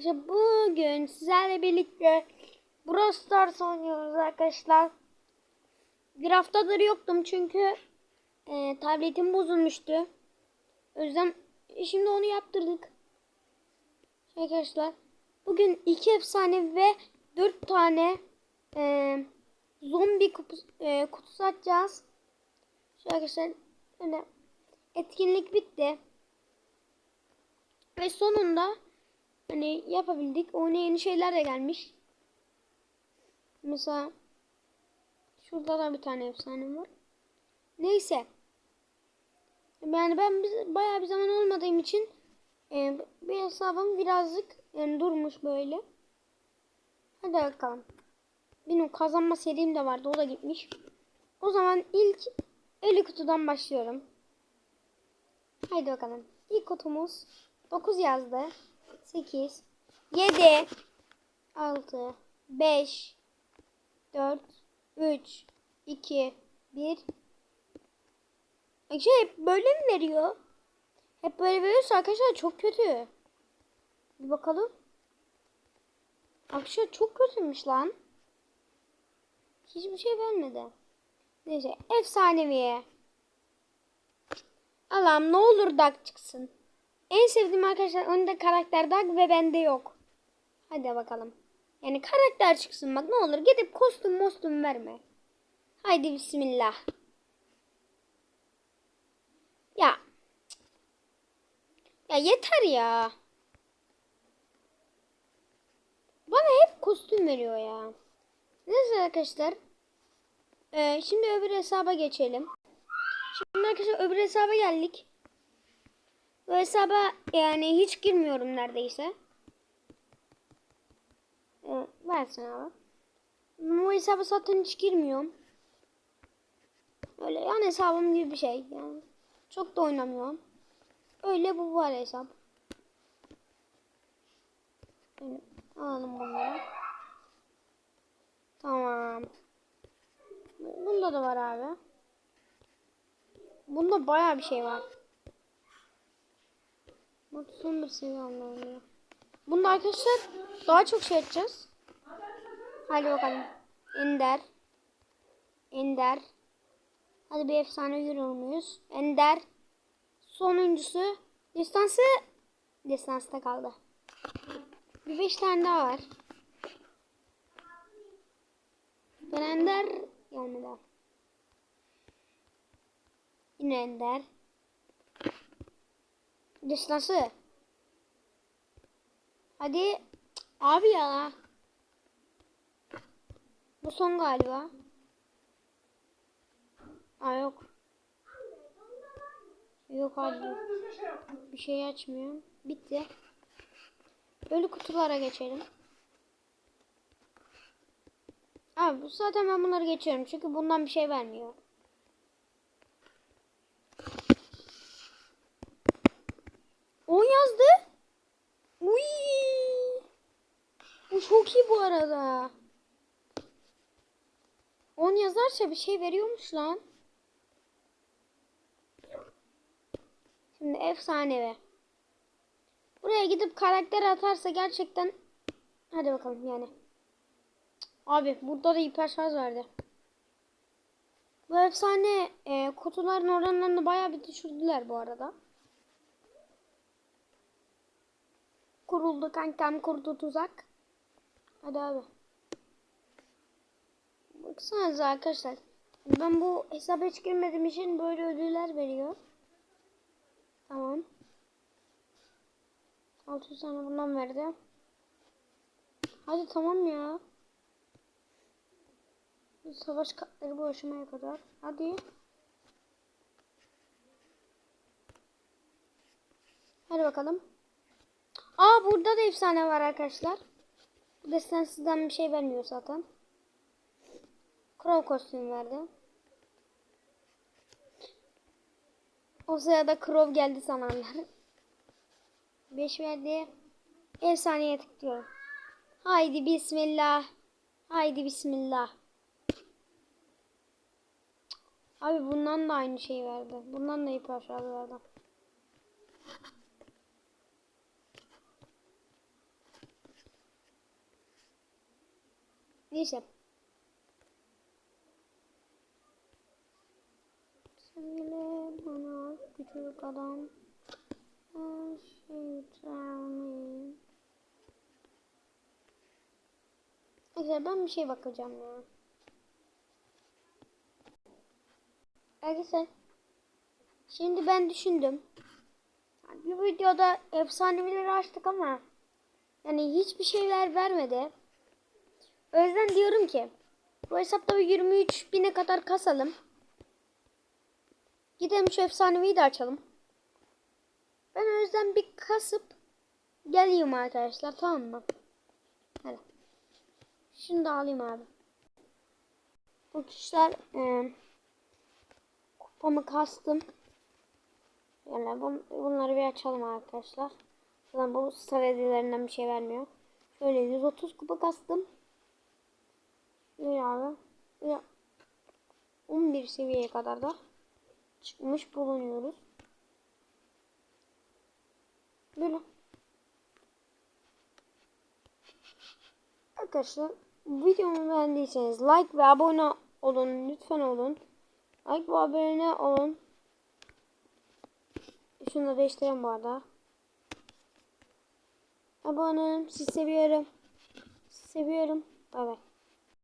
Arkadaşlar bugün sizlerle birlikte Brawl Stars oynuyoruz arkadaşlar. Bir haftadır yoktum çünkü e, tabletim bozulmuştu. O yüzden şimdi onu yaptırdık. Arkadaşlar bugün iki efsane ve dört tane e, zombi kutusu, e, kutusu açacağız. Arkadaşlar öyle etkinlik bitti. Ve sonunda hani yapabildik. Oyuna yeni şeyler de gelmiş. Mesela şurada da bir tane efsane var. Neyse. Yani ben bayağı bir zaman olmadığım için e, bir hesabım birazcık yani durmuş böyle. Hadi bakalım. Benim kazanma serim de vardı. O da gitmiş. O zaman ilk 50 kutudan başlıyorum. Haydi bakalım. İlk kutumuz 9 yazdı. 8 7 6 5 4 3 2 1 Arkadaşlar hep böyle mi veriyor? Hep böyle veriyorsa arkadaşlar çok kötü. Bir bakalım. Arkadaşlar çok kötüymüş lan. Hiçbir şey vermedi. Neyse efsaneviye. Allah'ım ne olur Dark çıksın. En sevdiğim arkadaşlar önde karakter Dark ve bende yok. Hadi bakalım. Yani karakter çıksın bak ne olur gidip kostüm mostüm verme. Haydi bismillah. Ya. Ya yeter ya. Bana hep kostüm veriyor ya. Neyse arkadaşlar. Ee, şimdi öbür hesaba geçelim. Şimdi arkadaşlar öbür hesaba geldik. Bu hesaba yani hiç girmiyorum neredeyse. Versin abi. Bu hesaba zaten hiç girmiyorum. Öyle yan hesabım gibi bir şey. Yani çok da oynamıyorum. Öyle bu var hesap. Alalım bunları. Tamam. Bunda da var abi. Bunda bayağı bir şey var. Bir seviye anlamıyor. Bunda arkadaşlar daha çok şey edeceğiz. Hadi bakalım. Ender. Ender. Hadi bir efsane görüyor muyuz? Ender. Sonuncusu. Destansı. Destansta kaldı. Bir beş tane daha var. Ben Ender gelmedi. Yine Ender. Destansı. Hadi. Abi ya. Bu son galiba. Aa yok. Yok abi. Bir şey açmıyor. Bitti. Ölü kutulara geçelim. Abi bu zaten ben bunları geçiyorum. Çünkü bundan bir şey vermiyor. On yazdı. Uy. Bu çok iyi bu arada. 10 yazarsa bir şey veriyormuş lan. Şimdi efsanevi. Buraya gidip karakter atarsa gerçekten hadi bakalım yani. Abi burada da hiper şarj verdi. Bu efsane e, kutuların oranlarını bayağı bir düşürdüler bu arada. Kuruldu kankam kurdu tuzak. Hadi abi. Baksanıza arkadaşlar. Ben bu hesaba hiç girmediğim için böyle ödüller veriyor. Tamam. 600 tane bundan verdi. Hadi tamam ya. Savaş katları bu aşamaya kadar. Hadi. Hadi bakalım. Aa burada da efsane var arkadaşlar. Bu destensizden bir şey vermiyor zaten. Crow kostüm verdi. O sırada Crow geldi sanarlar. 5 verdi. Efsaneye tıklıyorum. Haydi bismillah. Haydi bismillah. Abi bundan da aynı şey verdi. Bundan da ip aşağı verdi. Neyse. Sevgili bana küçük adam her şeyi vermeyin. Neyse ben bir şey bakacağım ya. Arkadaşlar şimdi ben düşündüm. Bir videoda efsaneleri açtık ama yani hiçbir şeyler vermedi. O yüzden diyorum ki bu hesapta bir 23 bine kadar kasalım. Gidelim şu efsanevi de açalım. Ben o yüzden bir kasıp geleyim arkadaşlar tamam mı? Hadi. Şunu da alayım abi. Kişiler e, kupamı kastım. Yani bun, bunları bir açalım arkadaşlar. Zaten bu star bir şey vermiyor. Şöyle 130 kupa kastım. Şöyle abi. Böyle 11 seviyeye kadar da çıkmış bulunuyoruz. Böyle. Arkadaşlar videomu beğendiyseniz like ve abone olun. Lütfen olun. Like ve abone olun. Şunu da değiştireyim bu arada. Abone olun. Sizi seviyorum. Sizi seviyorum. Bay bay.